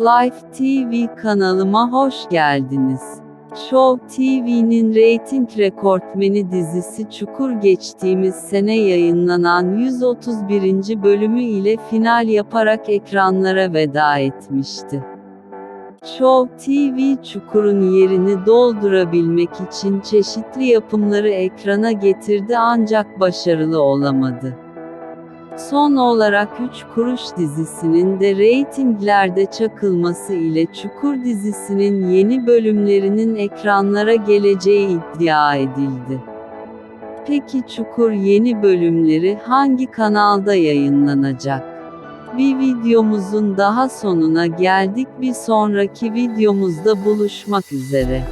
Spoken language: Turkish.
Life TV kanalıma hoş geldiniz. Show TV'nin reyting rekortmeni dizisi Çukur geçtiğimiz sene yayınlanan 131. bölümü ile final yaparak ekranlara veda etmişti. Show TV Çukur'un yerini doldurabilmek için çeşitli yapımları ekrana getirdi ancak başarılı olamadı. Son olarak 3 Kuruş dizisinin de reytinglerde çakılması ile Çukur dizisinin yeni bölümlerinin ekranlara geleceği iddia edildi. Peki Çukur yeni bölümleri hangi kanalda yayınlanacak? Bir videomuzun daha sonuna geldik. Bir sonraki videomuzda buluşmak üzere.